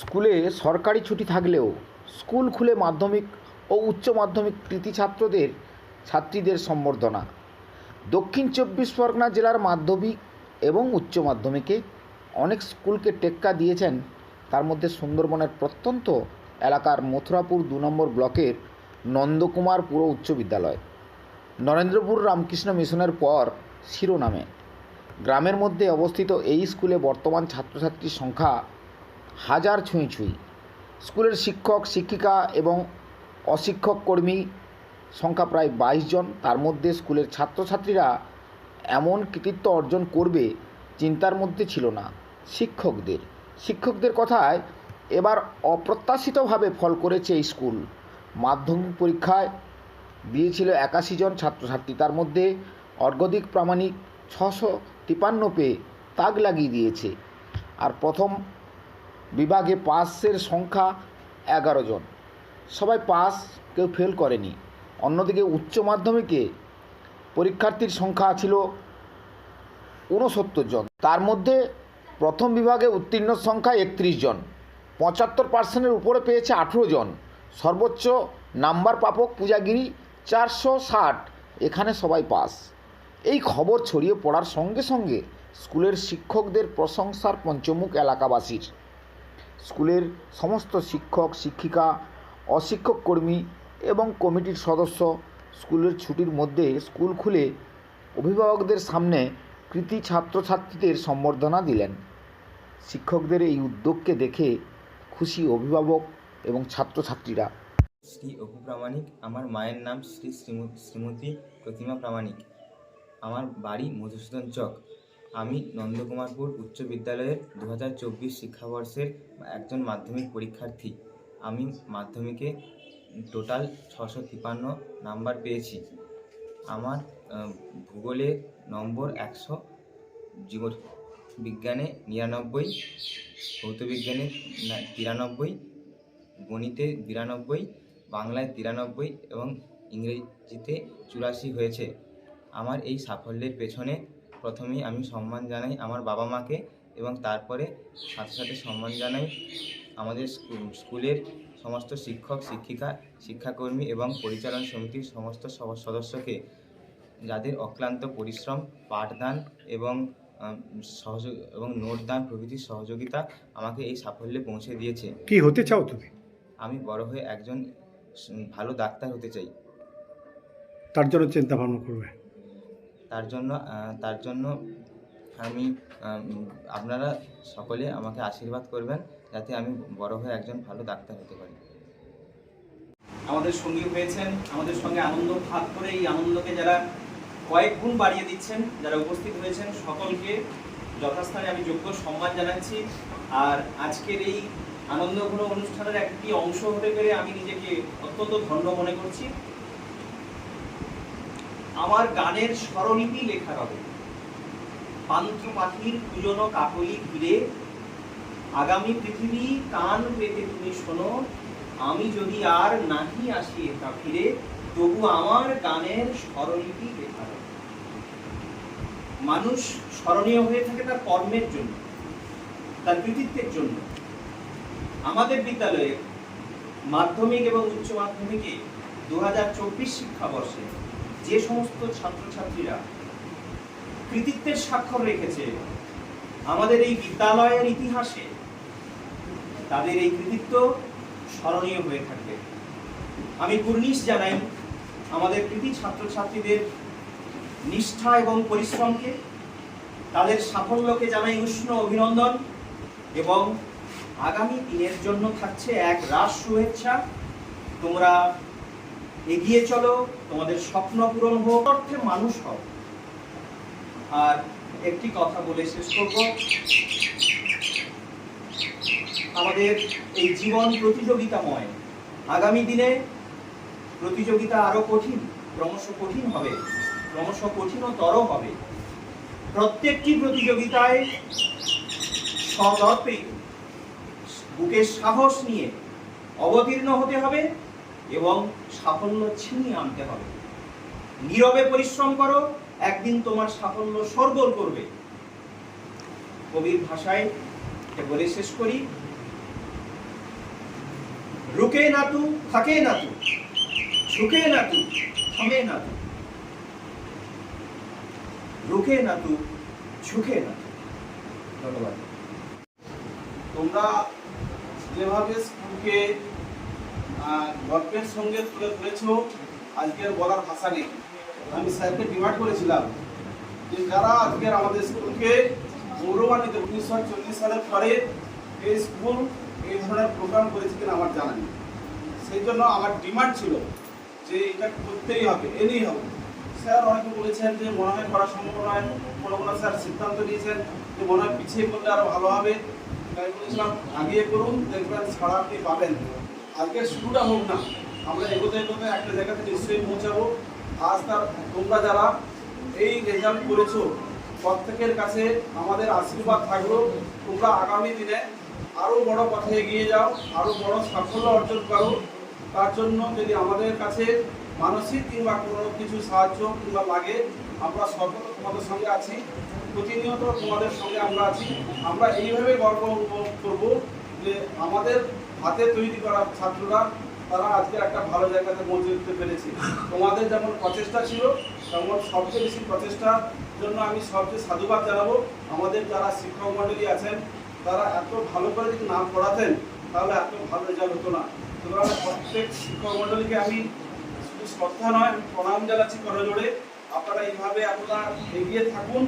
স্কুলে সরকারি ছুটি থাকলেও স্কুল খুলে মাধ্যমিক ও উচ্চ মাধ্যমিক কৃতী ছাত্রদের, ছাত্রীদের সম্বর্ধনা। দক্ষিণ চব্বিশ পরগনা জেলার মাধ্যমিক এবং উচ্চ মাধ্যমিকে অনেক স্কুলকে টেক্কা দিয়েছেন তার মধ্যে সুন্দরবনের প্রত্যন্ত এলাকার মথুরাপুর দু নম্বর ব্লকের নন্দকুমার পুর উচ্চ বিদ্যালয়। নরেন্দ্রপুর রামকৃষ্ণ মিশনের পর শিরোনামে। গ্রামের মধ্যে অবস্থিত এই স্কুলে বর্তমান ছাত্রছাত্রীর সংখ্যা হাজার ছুঁই ছুঁই। স্কুলের শিক্ষক, শিক্ষিকা এবং অশিক্ষক কর্মী সংখ্যা প্রায় বাইশ জন। তার মধ্যে স্কুলের ছাত্রছাত্রীরা এমন কৃতিত্ব অর্জন করবে চিন্তার মধ্যে ছিল না। শিক্ষকদের শিক্ষকদের কথায় এবার অপ্রত্যাশিতভাবে ফল করেছে এই স্কুল। মাধ্যমিক পরীক্ষায় দিয়েছিল একাশি জন ছাত্রছাত্রী। তার মধ্যে অর্গদিক প্রামাণিক ছশো তিপান্ন পেয়ে তাক লাগিয়ে দিয়েছে। আর প্রথম বিভাগে পাসের সংখ্যা এগারো জন। সবাই পাস, কেউ ফেল করেনি। অন্যদিকে উচ্চ মাধ্যমিকে পরীক্ষার্থীর সংখ্যা ছিল ঊনসত্তর জন। তার মধ্যে প্রথম বিভাগে উত্তীর্ণ সংখ্যা একত্রিশ জন। পঁচাত্তর পার্সেন্টের উপরে পেয়েছে আঠেরো জন। সর্বোচ্চ নাম্বার প্রাপক পূজাগিরি চারশো ষাট। এখানে সবাই পাস। এই খবর ছড়িয়ে পড়ার সঙ্গে সঙ্গে স্কুলের শিক্ষকদের প্রশংসার পঞ্চমুখ এলাকাবাসীর। স্কুলের সমস্ত শিক্ষক, শিক্ষিকা, অশিক্ষক কর্মী এবং কমিটির সদস্য স্কুলের ছুটির মধ্যে স্কুল খুলে অভিভাবকদের সামনে কৃতি ছাত্রছাত্রীদের সম্বর্ধনা দিলেন। শিক্ষকদের এই উদ্যোগকে দেখে খুশি অভিভাবক এবং ছাত্রছাত্রীরা। শ্রী অপু প্রামাণিক, আমার মায়ের নাম শ্রী শ্রীম- শ্রীমতী প্রতিমা প্রামাণিক। আমার বাড়ি মধুসূদন চক। আমি নন্দকুমারপুর উচ্চ বিদ্যালয়ের দু হাজার চব্বিশ শিক্ষাবর্ষের একজন মাধ্যমিক পরীক্ষার্থী। আমি মাধ্যমিকে টোটাল ছশো তিপান্ন নাম্বার পেয়েছি। আমার ভূগোলে নম্বর একশো জীব বিজ্ঞানে নিরানব্বই ভৌতবিজ্ঞানে তিরানব্বই, গণিতে বিরানব্বই, বাংলায় তিরানব্বই এবং ইংরেজিতে চুরাশি হয়েছে। আমার এই সাফল্যের পেছনে প্রথমেই আমি সম্মান জানাই আমার বাবা মাকে এবং তারপরে সাথে সাথে সম্মান জানাই আমাদের স্কুল- স্কুলের সমস্ত শিক্ষক শিক্ষিকা শিক্ষাকর্মী এবং পরিচালন সমিতির সমস্ত সদস্যকে যাদের অক্লান্ত পরিশ্রম পাঠদান এবং সহযোগ এবং নোটদান প্রভৃতির সহযোগিতা আমাকে এই সাফল্যে পৌঁছে দিয়েছে। কি হতে চাও তুমি? আমি বড় হয়ে একজন ভালো ডাক্তার হতে চাই। তার জন্য চিন্তা ভাবনা করবে। তার জন্য তার জন্য আমি আপনারা সকলে আমাকে আশীর্বাদ করবেন যাতে আমি বড় হয়ে একজন ভালো ডাক্তার হতে পারি। আমাদের সঙ্গী হয়েছেন, আমাদের সঙ্গে আনন্দ ভাগ করে এই আনন্দকে যারা কয়েক গুণ বাড়িয়ে দিচ্ছেন, যারা উপস্থিত হয়েছেন, সকলকে যথাস্থানে আমি যোগ্য সম্মান জানাচ্ছি। আর আজকের এই আনন্দঘন অনুষ্ঠানের একটি অংশ হতে পেরে আমি নিজেকে অত্যন্ত ধন্য মনে করছি। আমার গানের স্বরলিপি লেখা হবে পান্থ পাখির কুজনো কাকলি ঘিরে, আগামী পৃথিবী কান পেতে তুমি শোনো, আমি যদি আর নাহি আসি একা ফিরে, তবু আমার গানের স্মরণীতি লেখা হবে। মানুষ স্মরণীয় হয়ে থাকে তার কর্মের জন্য, তার কৃতিত্বের জন্য আমাদের বিদ্যালয়ে মাধ্যমিক এবং উচ্চ মাধ্যমিকে দু হাজার চব্বিশ শিক্ষাবর্ষে যে সমস্ত ছাত্রছাত্রীরা কৃতিত্বের স্বাক্ষর রেখেছে, আমাদের এই বিদ্যালয়ের ইতিহাসে তাদের এই কৃতিত্ব স্মরণীয় হয়ে থাকবে। আমি কুর্নিশ জানাই, আমাদের কৃতি ছাত্রছাত্রীদের নিষ্ঠা এবং পরিশ্রমকে, তাদের সাফল্যকে জানাই উষ্ণ অভিনন্দন এবং আগামী দিনের জন্য থাকছে এক রাস শুভেচ্ছা। তোমরা এগিয়ে চলো, তোমাদের স্বপ্ন পূরণ হোক। অর্থে মানুষ হও। আর একটি কথা বলে শেষ করব। আমাদের এই জীবন প্রতিযোগিতাময়। আগামী দিনে প্রতিযোগিতা আরও কঠিন, ক্রমশ কঠিন হবে, ক্রমশ কঠিনতর হবে। প্রত্যেকটি প্রতিযোগিতায় সদর্পে বুকের সাহস নিয়ে অবতীর্ণ হতে হবে। এবং সাফল্য ছিনিয়ে আনতে হবে। নীরবে পরিশ্রম করো, একদিন তোমার সাফল্য সরগোল করবে। কবির ভাষায় বলে শেষ করি। রুকে না তু, থাকে না তু, ঝুঁকে না তু, থামে না তু, রুকে না তু, ঝুঁকে না ধন্যবাদ। তোমরা যেভাবে স্কুলকে গর্বের সঙ্গে তুলে ধরেছো, আজকের বলার ভাষা নেই। আমি স্যারকে ডিমান্ড করেছিলাম যে যারা আজকের আমাদের স্কুলকে গৌরবান্বিত উনিশশো চল্লিশ সালের পরে এই স্কুল এই ধরনের প্রোগ্রাম করেছে কিনা আমার জানা নেই। সেই জন্য আমার ডিমান্ড ছিল যে এটা করতেই হবে এনেই হবে। স্যার অনেকে বলেছেন যে মনে হয় করা সম্ভব নয়। কোনো কোনো স্যার সিদ্ধান্ত নিয়েছেন যে মনে হয় পিছিয়ে করলে আরও ভালো হবে। তাই বলেছিলাম আগিয়ে করুন, দেখবেন ছাড়া আপনি পাবেন। আজকে শুরুটা হোক না, আমরা এগোতে এগোতে একটা জায়গাতে নিশ্চয়ই পৌঁছাবো। আজ তার তোমরা যারা এই রেজাল্ট করেছ, প্রত্যেকের কাছে আমাদের আশীর্বাদ থাকল। তোমরা আগামী দিনে আরও বড় পথে এগিয়ে যাও আরও বড় সাফল্য অর্জন করো। তার জন্য যদি আমাদের কাছে মানসিক কিংবা কোনো কিছু সাহায্য কিংবা লাগে, আমরা সকল তোমাদের সঙ্গে আছি। প্রতিনিয়ত তোমাদের সঙ্গে আমরা আছি। আমরা এইভাবে গর্ব অনুভব করব যে আমাদের হাতে তৈরি করা ছাত্ররা, তারা আজকে একটা ভালো জায়গাতে পৌঁছে দিতে পেরেছে। তোমাদের যেমন প্রচেষ্টা ছিল, তেমন সবচেয়ে বেশি প্রচেষ্টার জন্য আমি সবচেয়ে সাধুবাদ জানাব। আমাদের যারা শিক্ষক মণ্ডলী আছেন, তারা এত ভালো করে যদি না পড়াতেন, তাহলে এত ভালো রেজাল্ট হতো না। সুতরাং প্রত্যেক শিক্ষক মণ্ডলীকে আমি শুধু শ্রদ্ধা নয়, আমি প্রণাম জানাচ্ছি করজোড়ে। আপনারা এইভাবে আপনারা এগিয়ে থাকুন,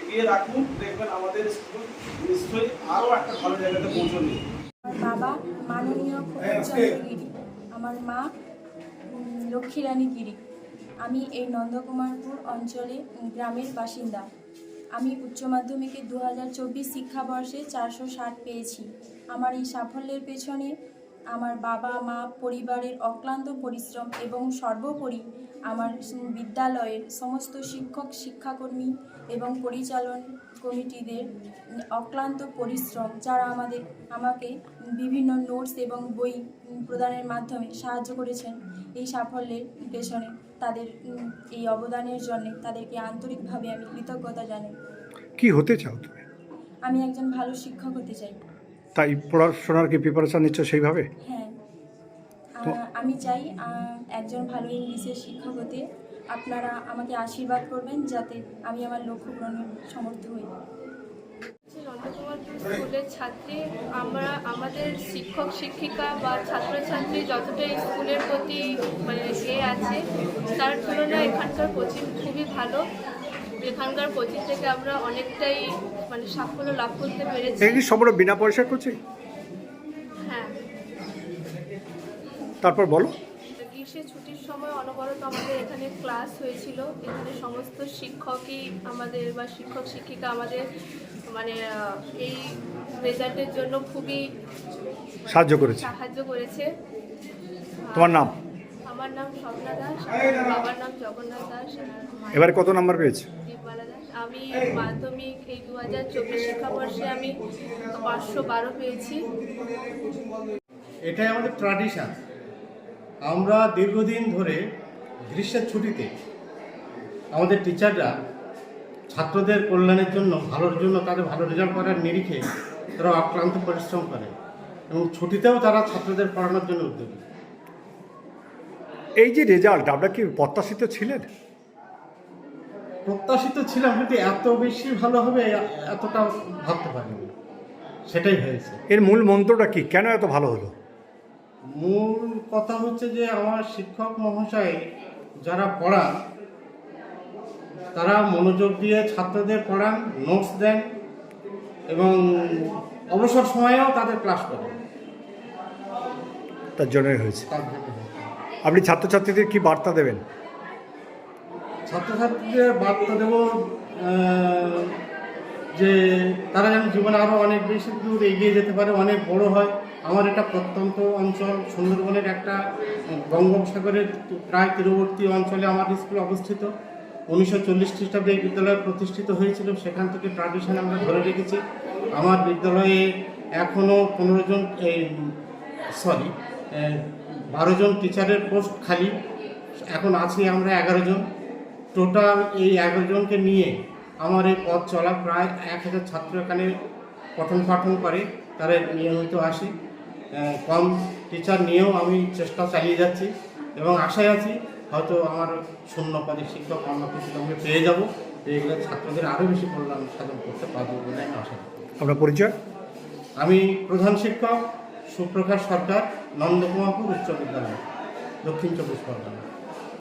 এগিয়ে রাখুন। দেখবেন আমাদের স্কুল নিশ্চয়ই আরও একটা ভালো জায়গাতে পৌঁছবে। বাবা মাননীয় চন্দ্র গিরি, আমার মা লক্ষ্মীরানী গিরি। আমি এই নন্দকুমারপুর অঞ্চলে গ্রামের বাসিন্দা। আমি উচ্চ মাধ্যমিকে দু হাজার চব্বিশ শিক্ষাবর্ষে চারশো ষাট পেয়েছি। আমার এই সাফল্যের পেছনে আমার বাবা মা পরিবারের অক্লান্ত পরিশ্রম এবং সর্বোপরি আমার বিদ্যালয়ের সমস্ত শিক্ষক শিক্ষাকর্মী এবং পরিচালন কমিটিদের অক্লান্ত পরিশ্রম যারা আমাদের আমাকে বিভিন্ন নোটস এবং বই প্রদানের মাধ্যমে সাহায্য করেছেন এই সাফল্যের পেছনে তাদের এই অবদানের জন্য তাদেরকে আন্তরিকভাবে আমি কৃতজ্ঞতা জানাই। কি হতে চাও তুমি? আমি একজন ভালো শিক্ষক হতে চাই। তাই পড়াশোনার কি প্রিপারেশন নিচ্ছ সেইভাবে? হ্যাঁ। আমি চাই একজন ভালো ইংলিশের শিক্ষক হতে আপনারা আমাকে আশীর্বাদ করবেন যাতে আমি আমার লক্ষ্য পূরণে সমর্থ হই। স্কুলের ছাত্রী আমরা আমাদের শিক্ষক শিক্ষিকা বা ছাত্রছাত্রী যতটা স্কুলের প্রতি মানে এ আছে তার তুলনায় এখানকার কোচিং খুবই ভালো। এখানকার কোচিং থেকে আমরা অনেকটাই মানে সাফল্য লাভ করতে পেরেছি। এই সম্পূর্ণ বিনা পয়সা করছি? হ্যাঁ। তারপর বলো। গ্রীষ্মের ছুটির সময় অনবরত আমাদের এখানে ক্লাস হয়েছিল। এখানে সমস্ত শিক্ষকই আমাদের বা শিক্ষক শিক্ষিকা আমাদের মানে এই রেজাল্টের জন্য খুবই সাহায্য করেছে। সাহায্য করেছে। তোমার নাম? আমার নাম স্বপ্না দাস বাবার নাম জগন্নাথ দাস এবারে কত নাম্বার পেয়েছে? আমি মাধ্যমিক এই দু হাজার চব্বিশ শিক্ষাবর্ষে আমি পাঁচশো বারো পেয়েছি। এটাই আমাদের ট্র্যাডিশন আমরা দীর্ঘদিন ধরে গ্রীষ্মের ছুটিতে আমাদের টিচাররা ছাত্রদের কল্যাণের জন্য ভালোর জন্য তাদের ভালো রেজাল্ট করার নিরিখে তারা অক্লান্ত পরিশ্রম করে এবং ছুটিতেও তারা ছাত্রদের পড়ানোর জন্য উদ্যোগী। এই যে রেজাল্ট আপনারা কি প্রত্যাশিত ছিলেন? প্রত্যাশিত ছিলাম কিন্তু এত বেশি ভালো হবে এতটা ভাবতে পারিনি। সেটাই হয়েছে। এর মূল মন্ত্রটা কি? কেন এত ভালো হলো? মূল কথা হচ্ছে যে আমার শিক্ষক মহাশয় যারা পড়ান তারা মনোযোগ দিয়ে ছাত্রদের পড়ান নোটস দেন এবং অবসর সময়েও তাদের ক্লাস করেন। তার জন্যই হয়েছে। আপনি ছাত্রছাত্রীদের কি বার্তা দেবেন? ছাত্রছাত্রীদের বার্তা দেব যে তারা যেন জীবনে আরও অনেক বেশি দূর এগিয়ে যেতে পারে, অনেক বড় হয়। আমার এটা প্রত্যন্ত অঞ্চল, সুন্দরবনের একটা বঙ্গোপসাগরের প্রায় তীরবর্তী অঞ্চলে আমার স্কুল অবস্থিত। উনিশশো চল্লিশ খ্রিস্টাব্দে এই বিদ্যালয় প্রতিষ্ঠিত হয়েছিল, সেখান থেকে ট্রাডিশন আমরা ধরে রেখেছি। আমার বিদ্যালয়ে এখনও পনেরো জন এই সরি বারো জন টিচারের পোস্ট খালি। এখন আছি আমরা এগারো জন। টোটাল এই এগারো জনকে নিয়ে আমার এই পথ চলা প্রায় এক হাজার ছাত্র এখানে পঠন পাঠন করে তারা নিয়মিত আসে। কম টিচার নিয়েও আমি চেষ্টা চালিয়ে যাচ্ছি এবং আশায় আছি হয়তো আমার শূন্য পদে শিক্ষক কিছু আমি পেয়ে যাব। এইগুলো ছাত্রদের আরও বেশি কল্যাণ সাধন করতে পারব বলে আমি আশা করি। আপনার পরিচয়? আমি প্রধান শিক্ষক সুপ্রকাশ সরকার নন্দকুমারপুর উচ্চ বিদ্যালয় দক্ষিণ চব্বিশ পরগনা।